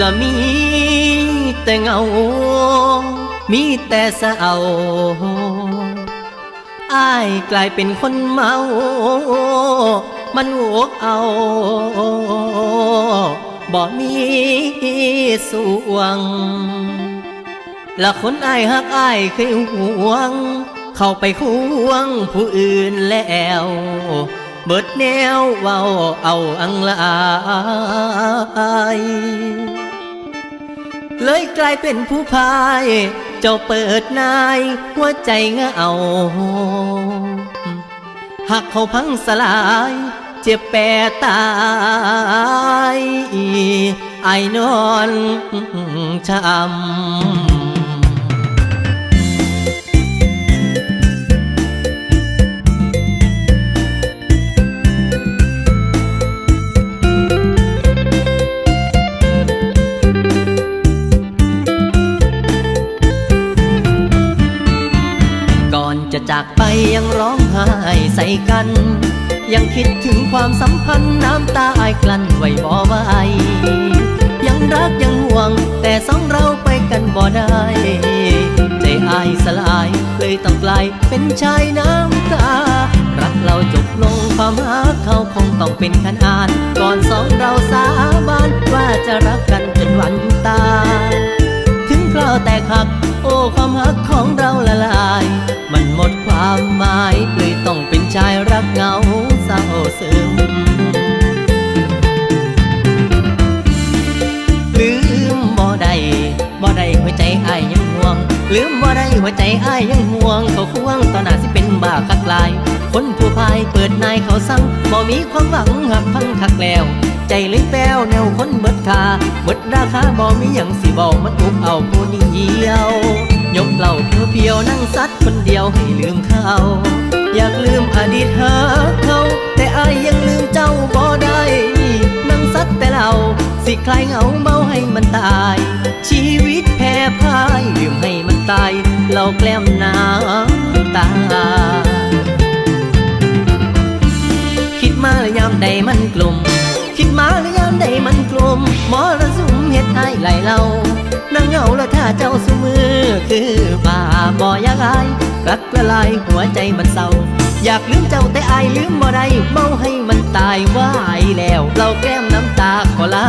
ละมีแต่เงา มีแต่เศร้าอ้ายกลายเป็นคนเมา มันโวกเอาบ่มีสวง ละคนอายหักอายเคยห่วง เข้าไปควงผู้อื่นแล้ว เบิดแนวเว้าเอาอังลาย เลยกลายเป็นผู้พาย เจ้าเปิดนายหัวใจเหงาหักเขาพังสลาย เจ็บแปรตายไอ้นอนช้ำ จะจากไปยังร้องไห้ใส่กัน ยังคิดถึงความสัมพันธ์น้ำตาอายกลั้นไว้บ่ไหวยังรักยังห่วง แต่สองเราไปกันบ่ได้ ใจอายสลายเลยต้องกลายเป็นชายน้ำตา รักเราจบลงความรักเขาคงต้องเป็นขนาน ก่อนสองเราสาบานว่าจะรักกัน ความหมายเลยต้องเป็นชายรักเหงาเศร้าซึมลืมบ่ได้บ่ได้หัวใจอ้ายยังห่วง ลืมบ่ได้หัวใจอ้ายยังห่วง เขาควงต่อหน้าสิเป็นบ้าคักลาย คนผู้พายเปิดนายเขาสั่งบ่มีความหวังหักพังคักแล้ว ใจเลยแป้วแนวคนเบิดคาเบิดราคาบ่มีหยังสิบอกมันอุบเอาผู้นี้เดียว ยกเหล่าเพียวๆนั่งซัดคนเดียวให้ลืมเขาอยากลืมอดีตหาเขาแต่อายยังลืมเจ้าบ่ได้นั่งซัดแต่เราสิคลายเหงาเมาให้มันตาย ชีวิตแพ้พ่ายลืมให้มันตายเราแกล้มน้ำตา คิดมาแล้วยามใดมันกลุ่มคิดมาแล้วยามใดมันกลุ่มมรสุมเฮ็ดให้ไหลเรานั่ง เหงาแล้วถ้าเจ้าสมือ คือป่าบ่อยากอายรักละลายหัวใจมันเศร้า อยากลืมเจ้าแต่อายลืมบ่ได้เมาให้มันตายว่ายแล้ว เราแก้มน้ำตาขอลา